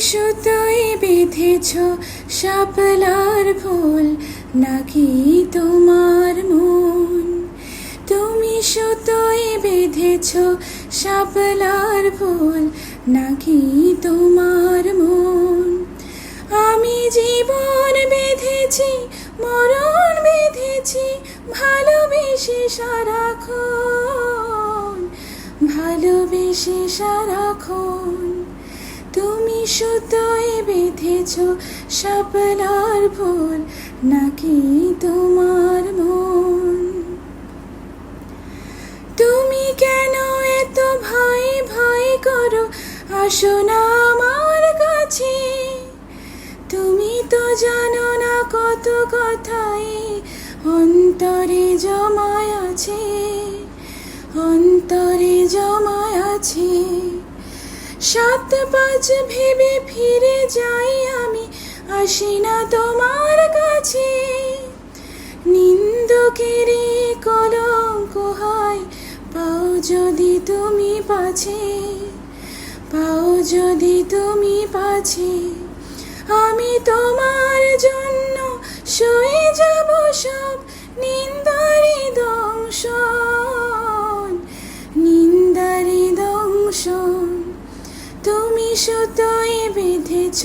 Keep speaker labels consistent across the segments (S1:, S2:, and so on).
S1: সুতোয় বেঁধেছ শাপলার ফুল নাকি তোমার মন? তুমি সুতোয় বেঁধেছ শাপলার ফুল নাকি তোমার মন? আমি জীবন বেঁধেছি, মরণ বেঁধেছি, ভালোবেসে সারাক্ষণ ভালোবেসে সারাক্ষণ। সুতোয় বেঁধেছ শাপলার ভুল নাকি তোমার মন? তুমি কেন এত ভয় ভয় করো? আসো না আমার কাছে। তুমি তো জানো না কত কথাই অন্তরে জমায় আছে, অন্তরে জমায় আছে। সাত পাঁচ ভেবে ফিরে যাই আমি, আসি না তোমার কাছে। নিন্দকেরে কলঙ্ক হয়, পাও যদি তুমি পাছে, পাও যদি তুমি পাছে, আমি তোমার জন্য সয়ে যাব সব বেঁধেছ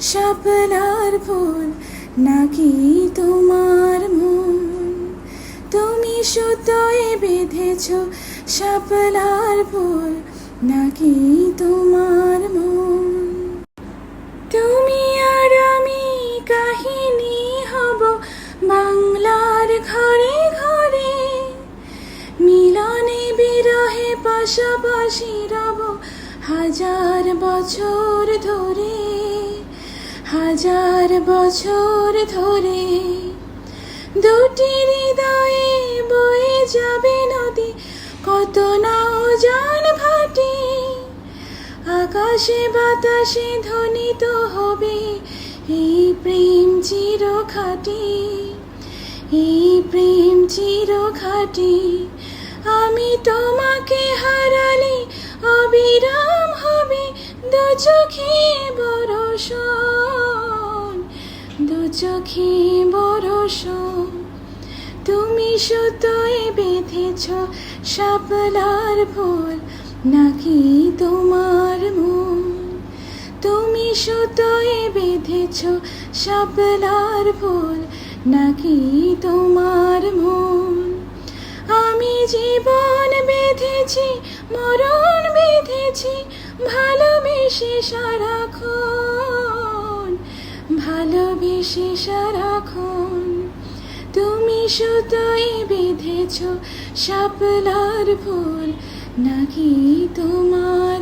S1: শাপলার ফুল, নাকি তোমার মন? তুমি সুতোয় বেঁধেছ শাপলার ফুল, নাকি তোমার মন? তুমি আর আমি কাহিনী হব বাংলার ঘরে ঘরে। মিলনে বিরহে পাশাপাশি রব হাজার বছর ধরে, হাজার বছর ধরে দুটি হৃদয়ে বয়ে যাবে নদী, কত নাও জান ভাটি আকাশে বাতাসে ধ্বনিত হবে এই প্রেম চির খাটি এই প্রেম চির খাটি আমি তোমাকে হারালে চোখে বরষণ, দু চোখে বরষণ। তুমি সুতোয় বেঁধেছ শাপলার ফুল, নাকি তোমার মন? তুমি সুতোয় বেঁধেছ শাপলার ফুল, নাকি তোমার ভালোবেসে সারাক্ষণ ভালোবেসে সারাক্ষণ। তুমি সুতোই বেঁধেছ শাপলার ফুল নাকি তোমার